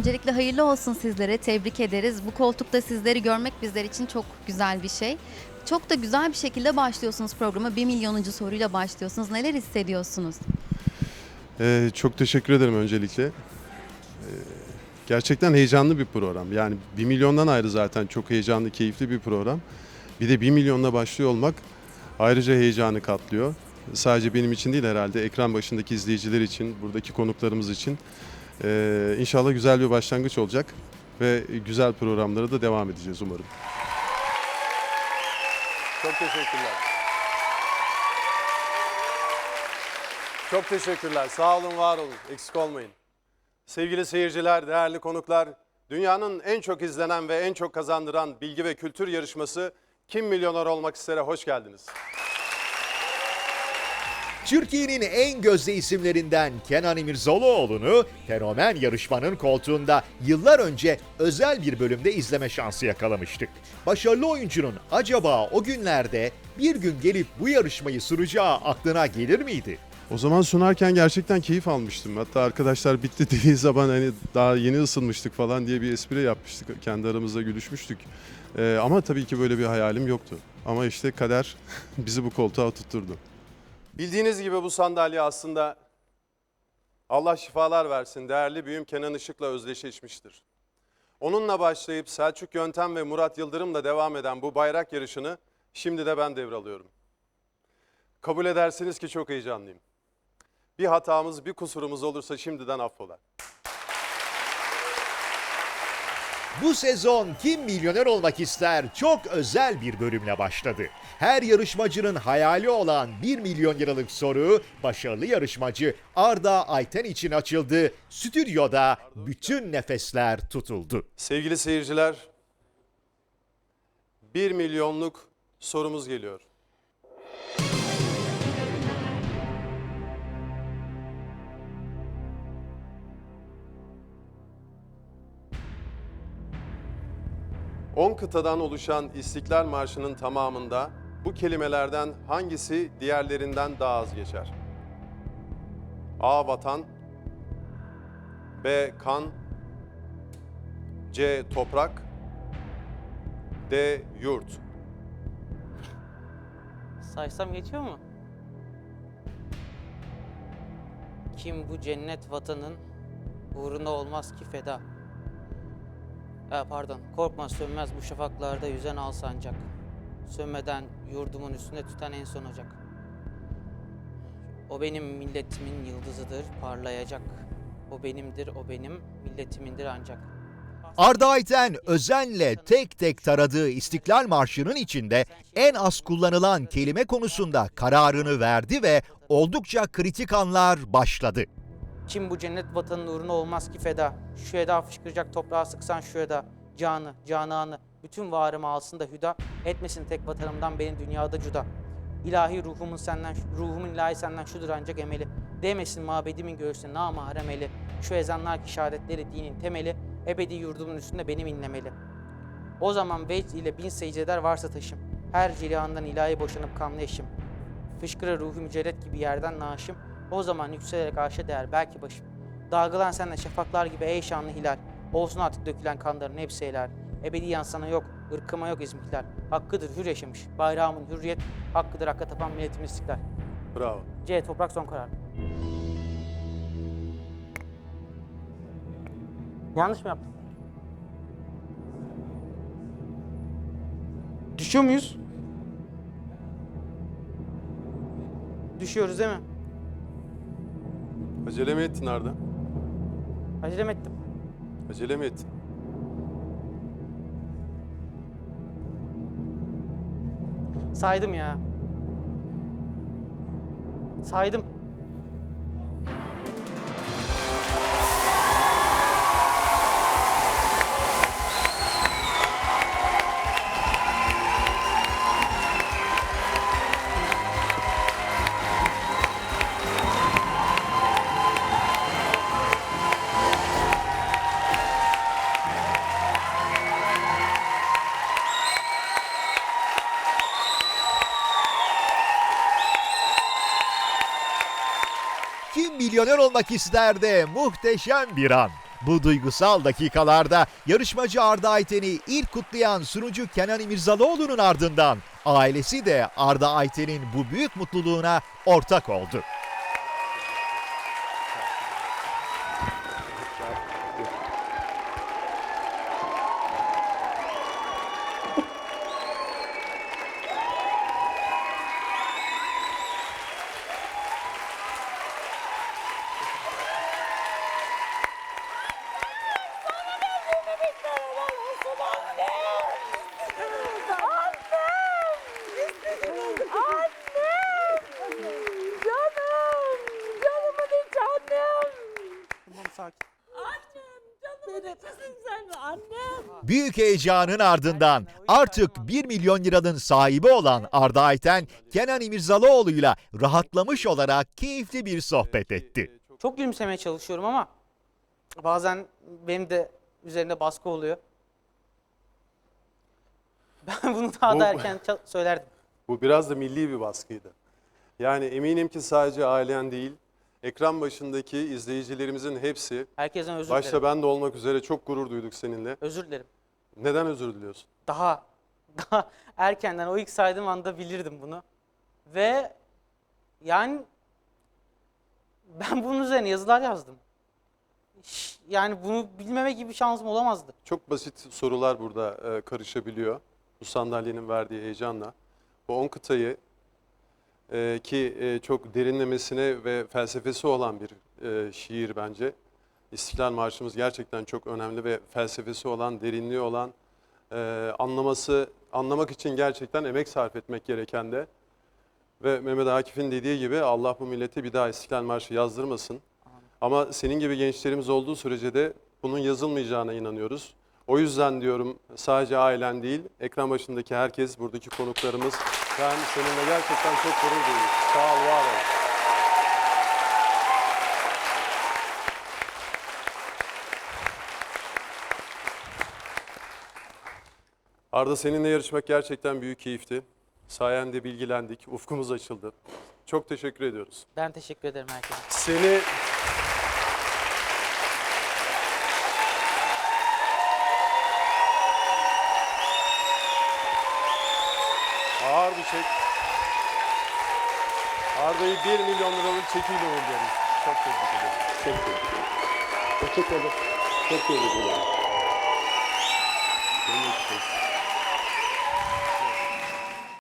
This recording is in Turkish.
Öncelikle hayırlı olsun sizlere. Tebrik ederiz. Bu koltukta sizleri görmek bizler için çok güzel bir şey. Çok da güzel bir şekilde başlıyorsunuz programa. 1 milyonuncu soruyla başlıyorsunuz. Neler hissediyorsunuz? Ee, çok teşekkür ederim öncelikle. Ee, gerçekten heyecanlı bir program. Yani 1 milyondan ayrı zaten çok heyecanlı, keyifli bir program. Bir de 1 milyonla başlıyor olmak ayrıca heyecanı katlıyor. Sadece benim için değil herhalde ekran başındaki izleyiciler için, buradaki konuklarımız için. Ee, inşallah güzel bir başlangıç olacak ve güzel programlara da devam edeceğiz umarım. Çok teşekkürler. Çok teşekkürler. Sağ olun, var olun. Eksik olmayın. Sevgili seyirciler, değerli konuklar, dünyanın en çok izlenen ve en çok kazandıran bilgi ve kültür yarışması Kim Milyoner Olmak İster'e hoş geldiniz. Türkiye'nin en gözde isimlerinden Kenan İmirzalıoğlu'nu fenomen yarışmanın koltuğunda yıllar önce özel bir bölümde izleme şansı yakalamıştık. Başarılı oyuncunun acaba o günlerde bir gün gelip bu yarışmayı sunacağı aklına gelir miydi? O zaman sunarken gerçekten keyif almıştım. Hatta arkadaşlar bitti dediği zaman hani daha yeni ısınmıştık falan diye bir espri yapmıştık. Kendi aramızda gülüşmüştük. Ee, ama tabii ki böyle bir hayalim yoktu. Ama işte kader bizi bu koltuğa oturtturdu. Bildiğiniz gibi bu sandalye aslında Allah şifalar versin değerli büyüm Kenan Işık'la özdeşleşmiştir. Onunla başlayıp Selçuk Yöntem ve Murat Yıldırım'la devam eden bu bayrak yarışını şimdi de ben devralıyorum. Kabul edersiniz ki çok heyecanlıyım. Bir hatamız, bir kusurumuz olursa şimdiden affola. Bu sezon Kim Milyoner Olmak İster çok özel bir bölümle başladı. Her yarışmacının hayali olan 1 milyon liralık soru başarılı yarışmacı Arda Ayten için açıldı. Stüdyoda bütün nefesler tutuldu. Sevgili seyirciler, 1 milyonluk sorumuz geliyor. On kıtadan oluşan İstiklal Marşı'nın tamamında bu kelimelerden hangisi diğerlerinden daha az geçer? A. Vatan B. Kan C. Toprak D. Yurt Saysam geçiyor mu? Kim bu cennet vatanın uğruna olmaz ki feda. Ha, pardon, korkma sönmez bu şafaklarda yüzen al sancak. Sönmeden yurdumun üstünde tüten en son ocak. O benim milletimin yıldızıdır, parlayacak. O benimdir, o benim milletimindir ancak. Arda Ayten özenle tek tek taradığı İstiklal Marşı'nın içinde en az kullanılan kelime konusunda kararını verdi ve oldukça kritik anlar başladı. Kim bu cennet vatanın uğruna olmaz ki feda. Şu eda fışkıracak toprağa sıksan şu eda. Canı, cananı, bütün varımı alsın da hüda. Etmesin tek vatanımdan beni dünyada cuda. İlahi ruhumun senden, ruhumun ilahi senden şudur ancak emeli. Değmesin mabedimin göğsüne namahrem eli. Şu ezanlar ki şehadetleri dinin temeli. Ebedi yurdumun üstünde benim inlemeli. O zaman vecd ile bin secdeler varsa taşım. Her cilihandan ilahi boşanıp kanlı eşim. Fışkırır ruhu mücerret gibi yerden naşım. O zaman yükselerek arşa değer belki başım. Dalgalan senle şafaklar gibi ey şanlı hilal. Olsun artık dökülen kanların hepsi helal. Ebediyen sana yok, ırkıma yok izim hilal. Hakkıdır hür yaşamış, bayrağımın hürriyet. Hakkıdır hakka tapan milletimin istiklal. Bravo. C. Toprak son karar. Yanlış mı yaptım? Düşüyor muyuz? Düşüyoruz değil mi? Acele mi ettin Arda? Acele mi ettim? Acele mi ettin? Saydım ya. Saydım. Kim milyoner olmak ister de muhteşem bir an. Bu duygusal dakikalarda yarışmacı Arda Ayten'i ilk kutlayan sunucu Kenan İmirzalıoğlu'nun ardından ailesi de Arda Ayten'in bu büyük mutluluğuna ortak oldu. Nefesin sen annem. Büyük heyecanın ardından artık 1 milyon liranın sahibi olan Arda Ayten, Kenan İmirzalıoğlu'yla rahatlamış olarak keyifli bir sohbet etti. Çok gülümsemeye çalışıyorum ama bazen benim de üzerinde baskı oluyor. Ben bunu daha Bu- da erken ça- söylerdim. Bu biraz da milli bir baskıydı. Yani eminim ki sadece ailen değil, ekran başındaki izleyicilerimizin hepsi, Herkesten özür başta dilerim. ben de olmak üzere çok gurur duyduk seninle. Özür dilerim. Neden özür diliyorsun? Daha daha erkenden o ilk saydığım anda bilirdim bunu. Ve yani ben bunun üzerine yazılar yazdım. Yani bunu bilmeme gibi bir şansım olamazdı. Çok basit sorular burada e, karışabiliyor. Bu sandalyenin verdiği heyecanla. Bu 10 kıtayı e, ki e, çok derinlemesine ve felsefesi olan bir e, şiir bence. İstiklal Marşımız gerçekten çok önemli ve felsefesi olan, derinliği olan, e, anlaması, anlamak için gerçekten emek sarf etmek gereken de. Ve Mehmet Akif'in dediği gibi Allah bu millete bir daha İstiklal Marşı yazdırmasın. Ama senin gibi gençlerimiz olduğu sürece de bunun yazılmayacağına inanıyoruz. O yüzden diyorum sadece ailen değil, ekran başındaki herkes, buradaki konuklarımız. Ben seninle gerçekten çok gurur duyuyorum. Sağ ol, var ol. Arda seninle yarışmak gerçekten büyük keyifti. Sayende bilgilendik, ufkumuz açıldı. Çok teşekkür ediyoruz. Ben teşekkür ederim herkese. Seni ağır bir çek. Arda'yı 1 milyon liralık çekiyle uğurluyoruz. Çok tebrik ederim. Çok tebrik ederim. Çok tebrik ederim. Çok tebrik ederim. Benim de